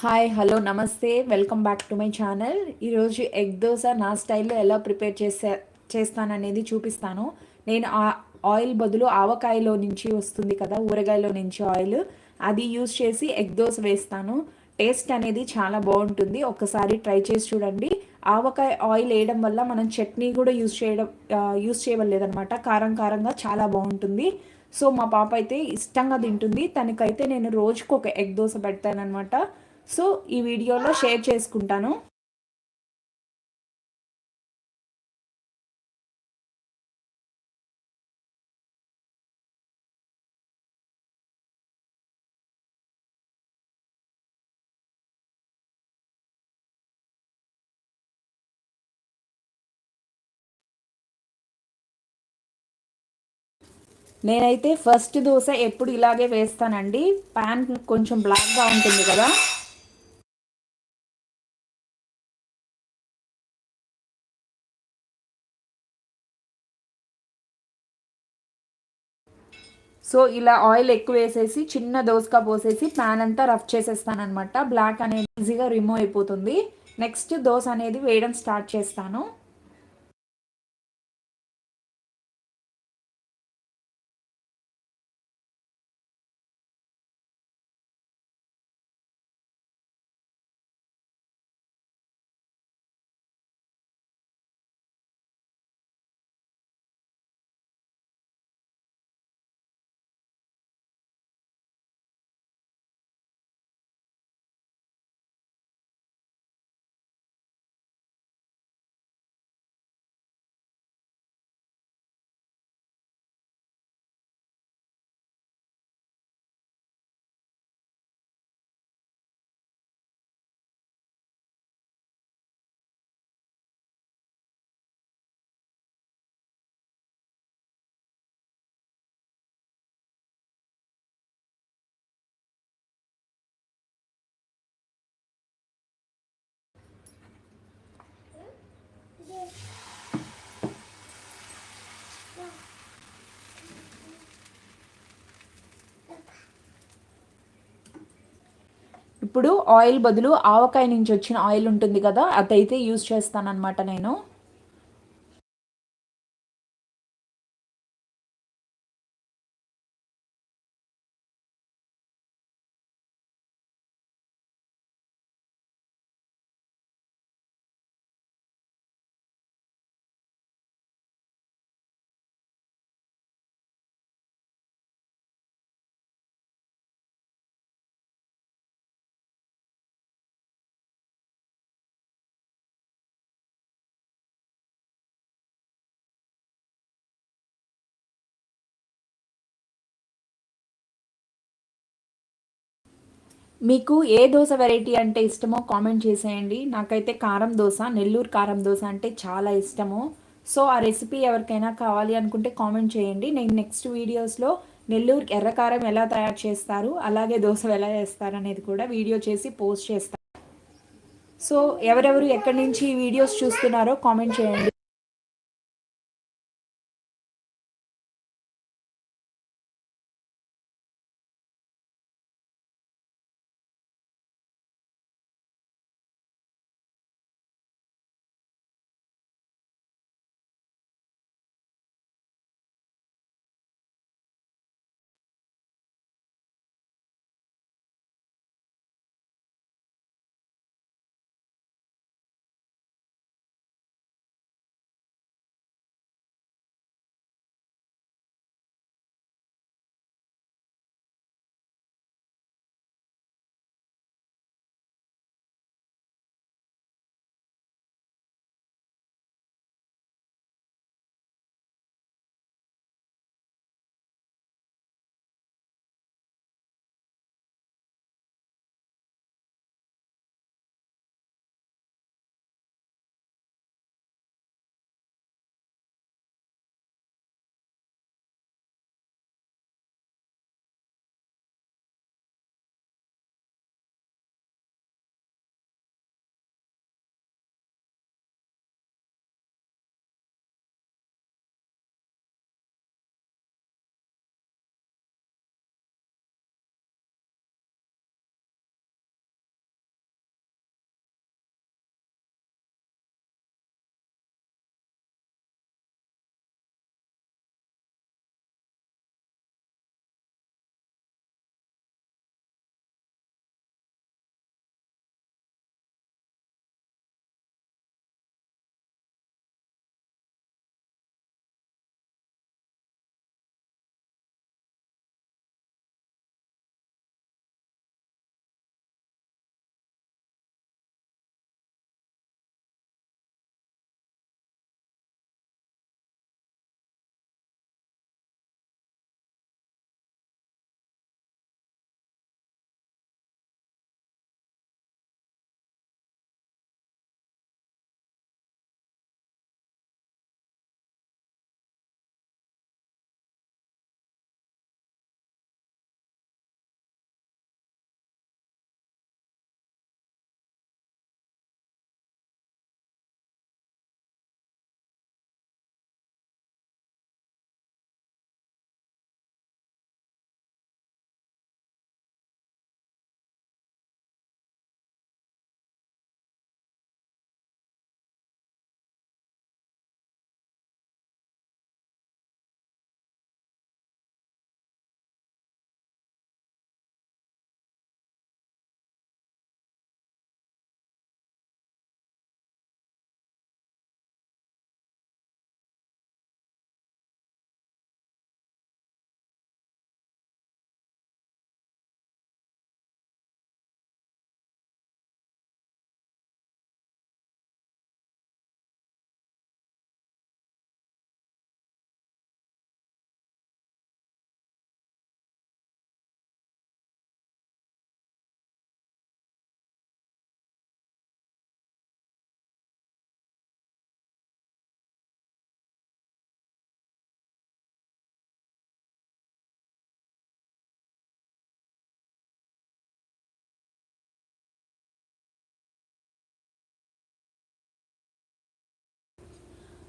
Hi hello నమస్తే welcome back to my channel ఈరోజు egg dosa నా స్టైల్లో ఎలా ప్రిపేర్ చేసే చేస్తాననేది చూపిస్తాను. నేను ఆ ఆయిల్ బదులు ఆవకాయలో నుంచి వస్తుంది కదా ఊరగాయలో నుంచి ఆయిల్. అది యూస్ చేసి ఎగ్ దోశ వేస్తాను. టేస్ట్ అనేది చాలా బాగుంటుంది. ఒకసారి ట్రై చేసి చూడండి. ఆవకాయ ఆయిల్ వేయడం వల్ల మనం చట్నీ కూడా యూజ్ చేయడం యూజ్ చేయవలేదనమాట కారం కారంగా చాలా బాగుంటుంది. సో మా పాప అయితే ఇష్టంగా తింటుంది. తనకైతే నేను రోజుకు ఒక ఎగ్ దోశ పెడతానమాట సో ఈ వీడియోలో షేర్ చేసుకుంటాను. నేనైతే ఫస్ట్ దోశ ఎప్పుడు ఇలాగే వేస్తానండి. ప్యాన్ కొంచెం బ్లాక్గా ఉంటుంది కదా. సో ఇలా ఆయిల్ ఎక్కువ వేసేసి చిన్న దోసకా పోసేసి ప్యాన్ అంతా రఫ్ చేసేస్తాను అనమాట బ్లాక్ అనేది ఈజీగా రిమూవ్ అయిపోతుంది. నెక్స్ట్ దోశ అనేది వేయడం స్టార్ట్ చేస్తాను. ఇప్పుడు ఆయిల్ బదులు ఆవకాయ నుంచి వచ్చిన ఆయిల్ ఉంటుంది కదా అదైతే యూజ్ చేస్తానన్నమాట నేను. మీకు ఏ దోశ వెరైటీ అంటే ఇష్టమో కామెంట్ చేసేయండి. నాకైతే కారం దోశ నెల్లూరు కారం దోశ అంటే చాలా ఇష్టము. సో ఆ రెసిపీ ఎవరికైనా కావాలి అనుకుంటే కామెంట్ చేయండి. నేను నెక్స్ట్ వీడియోస్లో నెల్లూరు ఎర్రకారం ఎలా తయారు చేస్తారు అలాగే దోశ ఎలా చేస్తారు అనేది కూడా వీడియో చేసి పోస్ట్ చేస్తాను సో ఎవరెవరు ఎక్కడి నుంచి వీడియోస్ చూస్తున్నారో కామెంట్ చేయండి.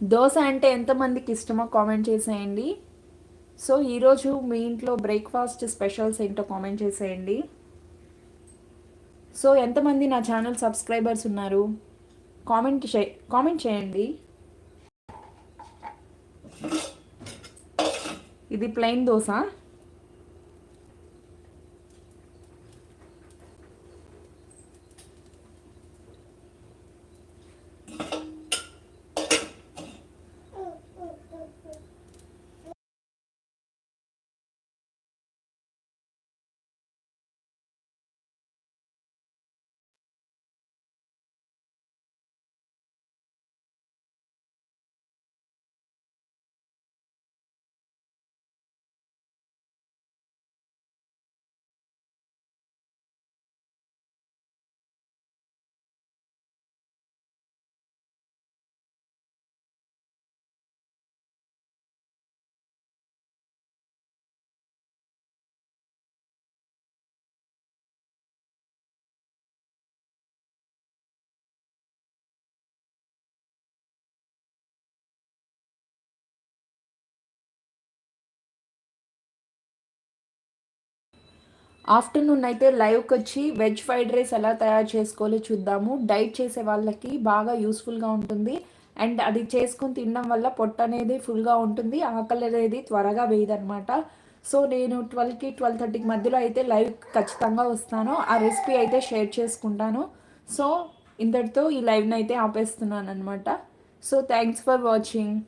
దోశ అంటే ఎంతమందికి ఇష్టమో కామెంట్ చేసేయండి. సో ఈరోజు మీ ఇంట్లో బ్రేక్ఫాస్ట్ స్పెషల్స్ ఏంటో కామెంట్ చేసేయండి. సో ఎంతమంది నా ఛానల్ సబ్స్క్రైబర్స్ ఉన్నారు? కామెంట్ చే కామెంట్ చేయండి. ఇది ప్లెయిన్ దోశ. ఆఫ్టర్నూన్ అయితే లైవ్కి వచ్చి వెజ్ ఫ్రైడ్ రైస్ ఎలా తయారు చేసుకోవాలో చూద్దాము. డైట్ చేసే వాళ్ళకి బాగా యూస్ఫుల్గా ఉంటుంది. అండ్ అది చేసుకుని తినడం వల్ల పొట్ట అనేది ఫుల్గా ఉంటుంది. ఆకలి అనేది త్వరగా వేయదనమాట సో నేను ట్వెల్వ్కి ట్వెల్వ్ థర్టీకి మధ్యలో అయితే లైవ్ ఖచ్చితంగా వస్తాను. ఆ రెసిపీ అయితే షేర్ చేసుకుంటాను. సో ఇంతటితో ఈ లైవ్ని అయితే ఆపేస్తున్నాను అనమాట సో థ్యాంక్స్ ఫర్ వాచింగ్.